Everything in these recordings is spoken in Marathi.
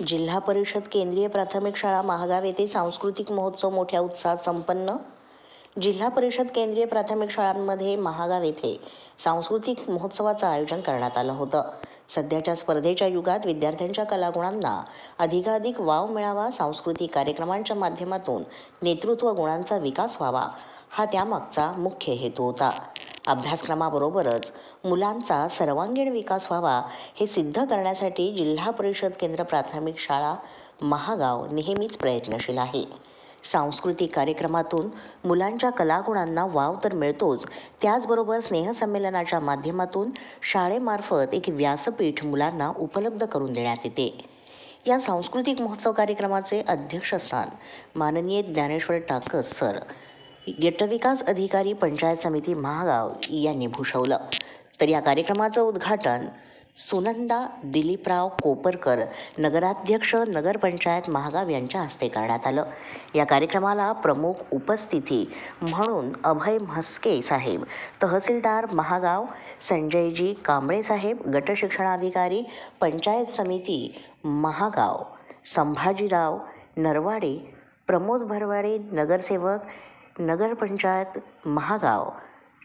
जिल्हा परिषद केंद्रीय प्राथमिक शाळा महागाव येथे सांस्कृतिक महोत्सव मोठ्या उत्साहात संपन्न. जिल्हा परिषद केंद्रीय प्राथमिक शाळांमध्ये महागाव येथे सांस्कृतिक महोत्सवाचं आयोजन करण्यात आलं होतं. सध्याच्या स्पर्धेच्या युगात विद्यार्थ्यांच्या कलागुणांना अधिकाधिक वाव मिळावा सांस्कृतिक कार्यक्रमांच्या माध्यमातून नेतृत्व गुणांचा विकास व्हावा हा त्यामागचा मुख्य हेतू होता. अभ्यासक्रमाबरोबरच मुलांचा सर्वांगीण विकास व्हावा हे सिद्ध करण्यासाठी जिल्हा परिषद केंद्र प्राथमिक शाळा महागाव नेहमीच प्रयत्नशील आहे. सांस्कृतिक कार्यक्रमातून मुलांच्या कलागुणांना वाव तर मिळतोच त्याचबरोबर स्नेहसंमेलनाच्या माध्यमातून शाळेमार्फत एक व्यासपीठ मुलांना उपलब्ध करून देण्यात येते. या सांस्कृतिक महोत्सव कार्यक्रमाचे अध्यक्षस्थान माननीय ज्ञानेश्वर टाकस सर गटविकास अधिकारी पंचायत समिती महागाव यांनी भूषवलं. तर या कार्यक्रमाचं उद्घाटन सुनंदा दिलीपराव कोपरकर नगराध्यक्ष नगरपंचायत महागाव यांच्या हस्ते करण्यात आलं. या कार्यक्रमाला प्रमुख उपस्थिती म्हणून अभय म्हस्के साहेब तहसीलदार महागाव संजयजी कांबळे साहेब गटशिक्षणाधिकारी पंचायत समिती महागाव संभाजीराव नरवाडे प्रमोद भरवाडे नगरसेवक नगरपंचायत महागाव.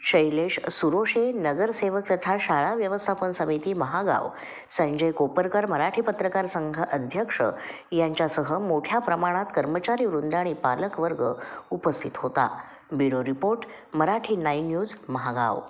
शैलेश सुरोशे नगरसेवक तथा शाळा व्यवस्थापन समिती महागाव. संजय कोपरकर मराठी पत्रकार संघ अध्यक्ष यांच्यासह मोठ्या प्रमाणात कर्मचारी वृंद आणि पालक वर्ग उपस्थित होता. Bureau report Marathi nine news Mahagaon.